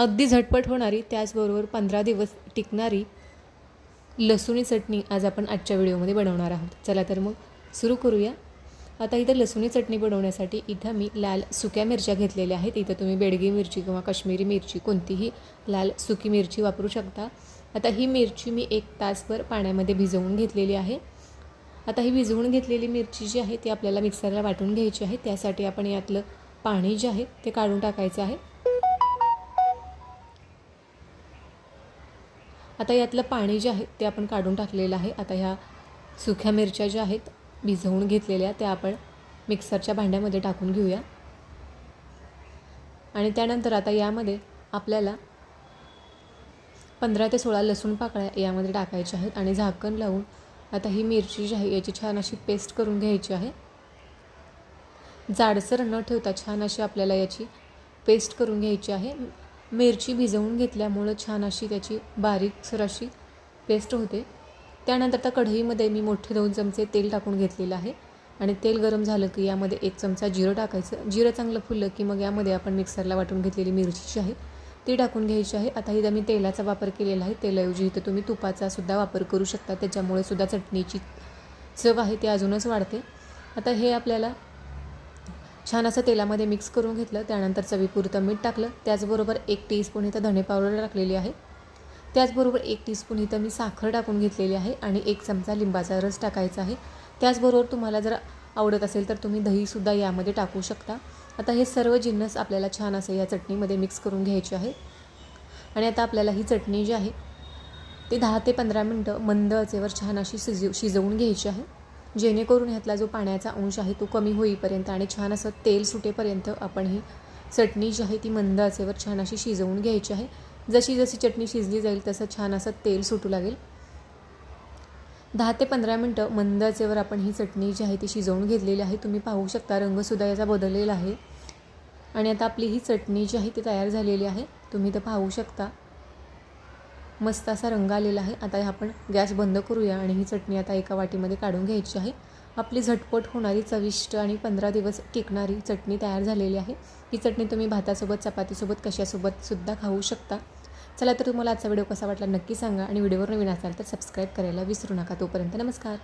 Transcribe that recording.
अगदी झटपट होणारी त्याचबरोबर पंधरा दिवस टिकणारी लसुणी चटणी आज आपण आजच्या व्हिडिओमध्ये बनवणार आहोत. चला तर मग सुरू करूया. आता इथं लसुणी चटणी बनवण्यासाठी इथं मी लाल सुक्या मिरच्या घेतलेल्या आहेत. इथं तुम्ही बेडगी मिरची किंवा काश्मीरी मिरची कोणतीही लाल सुकी मिरची वापरू शकता. आता ही मिरची मी एक तासभर पाण्यामध्ये भिजवून घेतलेली आहे. आता ही भिजवून घेतलेली मिरची जी आहे ती आपल्याला मिक्सरला वाटून घ्यायची आहे. त्यासाठी आपण यातलं पाणी जे आहे ते काढून टाकायचं आहे. आता यातलं पाणी जे आहे ते आपण काढून टाकलेलं आहे. आता ह्या सुक्या मिरच्या ज्या आहेत भिजवून घेतलेल्या त्या आपण मिक्सरच्या भांड्यामध्ये टाकून घेऊया. आणि त्यानंतर आता यामध्ये आपल्याला पंधरा ते सोळा लसूण पाकळ्या यामध्ये टाकायच्या आहेत आणि झाकण लावून आता ही मिरची जी आहे याची छान अशी पेस्ट करून घ्यायची आहे. जाडसर न ठेवता छान अशी आपल्याला याची पेस्ट करून घ्यायची आहे. मिरची भिजवून घेतल्यामुळं छान अशी त्याची बारीकसर अशी पेस्ट होते. त्यानंतर त्या कढईमध्ये मी मोठे दोन चमचे तेल टाकून घेतलेलं आहे. आणि तेल गरम झालं की यामध्ये एक चमचा जिरं टाकायचं. जिरं चांगलं फुललं की मग यामध्ये आपण मिक्सरला वाटून घेतलेली मिरची जी आहे ती टाकून घ्यायची आहे. आता इथं मी तेलाचा वापर केलेला आहे. तेलाऐवजी इथं तुम्ही तुपाचा सुद्धा वापर करू शकता. त्याच्यामुळे सुद्धा चटणीची चव आहे ती अजूनच वाढते. आता हे आपल्याला छान असं तेलामध्ये मिक्स करून घेतलं त्यानंतर चवीपुरतं मीठ टाकलं. त्याचबरोबर एक टीस्पून इथं धणे पावडर टाकलेली आहे. त्याचबरोबर एक टीस्पून इथं मी साखर टाकून घेतलेली आहे आणि एक चमचा लिंबाचा रस टाकायचा आहे. त्याचबरोबर तुम्हाला जर आवडत असेल तर तुम्ही दहीसुद्धा यामध्ये टाकू शकता. आता हे सर्व जिन्नस आपल्याला छान असं या चटणीमध्ये मिक्स करून घ्यायचे आहे. आणि आता आपल्याला ही चटणी जी आहे ती दहा ते पंधरा मिनटं मंद आचेवर छान अशी शिजव शिजवून घ्यायची आहे. जेणेकरून ह्यातला जो पाण्याचा अंश आहे तो कमी होईपर्यंत आणि छान असं तेल सुटेपर्यंत आपण ही चटणी जी आहे ती मंद आचेवर छान अशी शिजवून घ्यायची आहे. जशी जशी चटणी शिजली जाईल तसं छान असं तेल सुटू लागेल. दहा ते पंधरा मिनटं मंद आचेवर आपण ही चटणी जी आहे ती शिजवून घेतलेली आहे. तुम्ही पाहू शकता रंगसुद्धा याचा बदललेला आहे. आणि आता आपली ही चटणी जी आहे ती तयार झालेली आहे. तुम्ही तर पाहू शकता. मस्त असा रंग आलेला आहे. आता आपण गॅस बंद करूया आणि ही चटणी आता एका वाटीमध्ये काढून घ्यायची आहे. आपली झटपट होणारी चविष्ट आणि पंधरा दिवस टिकणारी चटणी तयार झालेली आहे. ही चटणी तुम्ही भातासोबत चपातीसोबत कशासोबत सुद्धा खाऊ शकता. चला तर तुम्हाला आजचा व्हिडिओ कसा वाटला नक्की सांगा आणि व्हिडिओवर नवीन असाल तर सबस्क्राईब करायला विसरू नका. तोपर्यंत नमस्कार.